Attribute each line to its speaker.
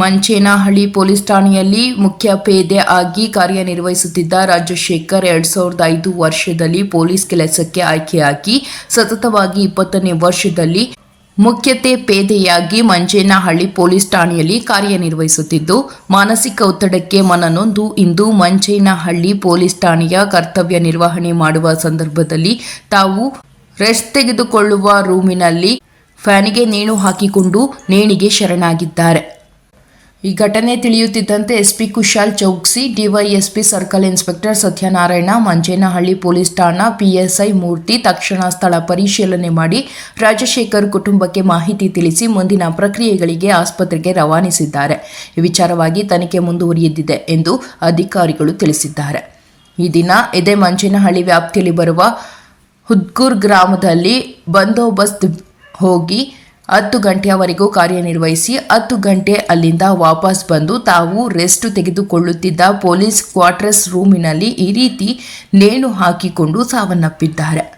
Speaker 1: Manchenahalli police ಠಾಣೆಯಲ್ಲಿ ಮುಖ್ಯ ಪೇದೆ ಆಗಿ ಕಾರ್ಯನಿರ್ವಹಿಸುತ್ತಿದ್ದ ರಾಜಶೇಖರ್ ಎರಡ್ ಸಾವಿರದ ಐದು ವರ್ಷದಲ್ಲಿ ಪೊಲೀಸ್ ಕೆಲಸಕ್ಕೆ ಆಯ್ಕೆಯಾಗಿ, ಸತತವಾಗಿ ಇಪ್ಪತ್ತನೇ ವರ್ಷದಲ್ಲಿ ಮುಖ್ಯತೆ ಪೇದೆಯಾಗಿ ಮಂಚೇನಹಳ್ಳಿ ಪೊಲೀಸ್ ಠಾಣೆಯಲ್ಲಿ ಕಾರ್ಯನಿರ್ವಹಿಸುತ್ತಿದ್ದು, ಮಾನಸಿಕ ಒತ್ತಡಕ್ಕೆ ಮನನೊಂದು. ಇಂದು ಮಂಚೇನಹಳ್ಳಿ ಪೊಲೀಸ್ ಠಾಣೆಯ ಕರ್ತವ್ಯ ನಿರ್ವಹಣೆ ಮಾಡುವ ಸಂದರ್ಭದಲ್ಲಿ ತಾವು ರೆಸ್ಟ್ ತೆಗೆದುಕೊಳ್ಳುವ ರೂಮಿನಲ್ಲಿ ಫ್ಯಾನಿಗೆ ನೇಣು ಹಾಕಿಕೊಂಡು ನೇಣಿಗೆ ಶರಣಾಗಿದ್ದಾರೆ. ಈ ಘಟನೆ ತಿಳಿಯುತ್ತಿದ್ದಂತೆ SP Kushal Chouksey, DYSP circle inspector Satyanarayana, Manjenahalli police ಠಾಣಾ ಪಿಎಸ್ಐ ಮೂರ್ತಿ ತಕ್ಷಣ ಸ್ಥಳ ಪರಿಶೀಲನೆ ಮಾಡಿ ರಾಜಶೇಖರ್ ಕುಟುಂಬಕ್ಕೆ ಮಾಹಿತಿ ತಿಳಿಸಿ ಮುಂದಿನ ಪ್ರಕ್ರಿಯೆಗಳಿಗೆ ಆಸ್ಪತ್ರೆಗೆ ರವಾನಿಸಿದ್ದಾರೆ. ಈ ವಿಚಾರವಾಗಿ ತನಿಖೆ ಮುಂದುವರಿಯದಿದೆ ಎಂದು ಅಧಿಕಾರಿಗಳು ತಿಳಿಸಿದ್ದಾರೆ. ಈ ದಿನ ಇದೇ ಮಂಜೇನಹಳ್ಳಿ ವ್ಯಾಪ್ತಿಯಲ್ಲಿ ಬರುವ ಹುದ್ಗೂರ್ ಗ್ರಾಮದಲ್ಲಿ ಬಂದೋಬಸ್ತ್ ಹೋಗಿ ಹತ್ತು ಗಂಟೆಯವರೆಗೂ ಕಾರ್ಯನಿರ್ವಹಿಸಿ ಹತ್ತು ಗಂಟೆ ಅಲ್ಲಿಂದ ವಾಪಸ್ ಬಂದು ತಾವು ರೆಸ್ಟ್ ತೆಗೆದುಕೊಳ್ಳುತ್ತಿದ್ದ ಪೊಲೀಸ್ ಕ್ವಾರ್ಟರ್ಸ್ ರೂಮಿನಲ್ಲಿ ಈ ರೀತಿ ನೇಣು ಹಾಕಿಕೊಂಡು ಸಾವನ್ನಪ್ಪಿದ್ದಾರೆ.